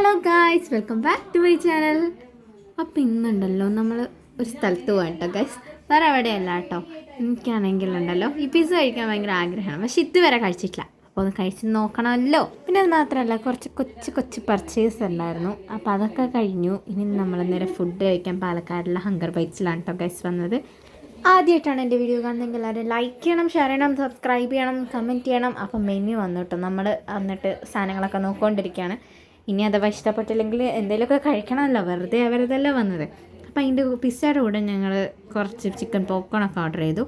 Hello guys welcome back to my channel അപ്പം ഇന്നുണ്ടല്ലോ നമ്മൾ ഒരു സ്ഥലത്ത് പോകട്ടോ കേട്ടോ ഗൈസ് വേറെ എവിടെയല്ല കേട്ടോ. എനിക്കാണെങ്കിൽ ഉണ്ടല്ലോ. ഈ പിസ്സ കഴിക്കാൻ ഭയങ്കര ആഗ്രഹമാണ്. പക്ഷെ ഇതുവരെ കഴിച്ചിട്ടില്ല. അപ്പോൾ ഒന്ന് കഴിച്ച് നോക്കണമല്ലോ. പിന്നെ അത് മാത്രമല്ല കുറച്ച് കൊച്ചു കൊച്ചു പർച്ചേസ് ഉണ്ടായിരുന്നു. അപ്പോൾ അതൊക്കെ കഴിഞ്ഞു. ഇനി നമ്മൾ നേരെ ഫുഡ് കഴിക്കാൻ പാലക്കാടുള്ള ഹങ്കർ ബൈറ്റ്സിലാണ് കേട്ടോ ഗൈസ് വന്നത്. ആദ്യമായിട്ടാണ് എന്റെ വീഡിയോ കാണുന്നതെങ്കിൽ എല്ലാവരും ലൈക്ക് ചെയ്യണം ഷെയർ ചെയ്യണം സബ്സ്ക്രൈബ് ചെയ്യണം കമന്റ് ചെയ്യണം. അപ്പം മെനു വന്നു കേട്ടോ നമ്മൾ എന്നിട്ട് സാധനങ്ങളൊക്കെ നോക്കിക്കൊണ്ടിരിക്കുകയാണ് ഇനി അഥവാ ഇഷ്ടപ്പെട്ടില്ലെങ്കിൽ എന്തെങ്കിലുമൊക്കെ കഴിക്കണമല്ലോ. വെറുതെ അവരതല്ല വന്നത്. അപ്പം അതിന്റെ പിസ്സയുടെ കൂടെ ഞങ്ങൾ കുറച്ച് ചിക്കൻ പോപ്കോണൊക്കെ ഓർഡർ ചെയ്തു.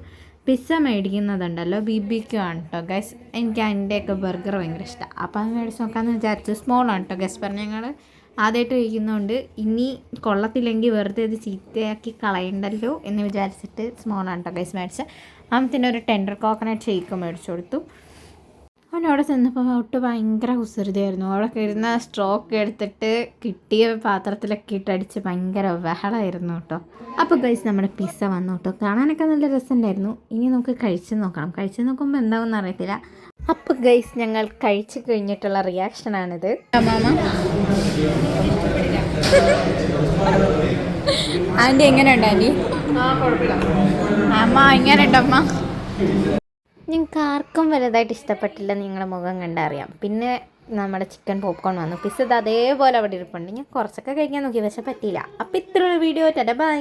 പിസ്സ മേടിക്കുന്നതുണ്ടല്ലോ ബി ബി ക്യു ആണ് കേട്ടോ ഗൈസ് എനിക്ക് അതിന്റെയൊക്കെ ബർഗർ ഭയങ്കര ഇഷ്ടമാണ് അപ്പം അത് മേടിച്ച് നോക്കാമെന്ന് വിചാരിച്ചു സ്മോൾ കേട്ടോ ഗസ് പറഞ്ഞ് ഞങ്ങൾ ആദ്യമായിട്ട് കഴിക്കുന്നതുകൊണ്ട് ഇനി കൊള്ളത്തില്ലെങ്കിൽ വെറുതെ ഇത് ചീത്തയാക്കി കളയണ്ടല്ലോ എന്ന് വിചാരിച്ചിട്ട് സ്മോൾ കേട്ടോ ഗൈസ് മേടിച്ചത്. അമ്മത്തിന്റെ ഒരു ടെൻഡർ കോക്കനട്ട് ഷേക്ക് മേടിച്ചു കൊടുത്തു. അവൻ അവിടെ ചെന്നപ്പോൾ ഒട്ട് ഭയങ്കര കുസൃതിയായിരുന്നു അവിടെ കിടന്ന സ്ട്രോക്ക് എടുത്തിട്ട് കിട്ടിയ പാത്രത്തിലൊക്കെ ഇട്ട് അടിച്ച് ഭയങ്കര ബഹളമായിരുന്നു കേട്ടോ. അപ്പോൾ ഗൈസ് നമ്മുടെ പിസ്സ വന്നു കേട്ടോ. കാണാനൊക്കെ നല്ല രസമുണ്ടായിരുന്നു. ഇനി നമുക്ക് കഴിച്ച് നോക്കണം. കഴിച്ച് നോക്കുമ്പോൾ എന്താവും അറിയത്തില്ല. അപ്പോൾ ഗൈസ് ഞങ്ങൾ കഴിച്ച് കഴിഞ്ഞിട്ടുള്ള റിയാക്ഷനാണിത് മാമ ആന്റി എങ്ങനെയുണ്ട് ആന്റി അമ്മ എങ്ങനെയുണ്ട് അമ്മ? ഞങ്ങൾക്ക് ആർക്കും വലുതായിട്ട് ഇഷ്ടപ്പെട്ടില്ല നിങ്ങളുടെ മുഖം കണ്ടറിയാം പിന്നെ നമ്മുടെ ചിക്കൻ പോപ്കോൺ വന്നു. പിസ്സ അതേപോലെ അവിടെ ഇരിപ്പുണ്ട്. ഞാൻ കുറച്ചൊക്കെ കഴിക്കാൻ നോക്കി പക്ഷെ പറ്റിയില്ല. അപ്പോൾ ഇത്രയൊരു വീഡിയോ. ടാറ്റ ബൈ.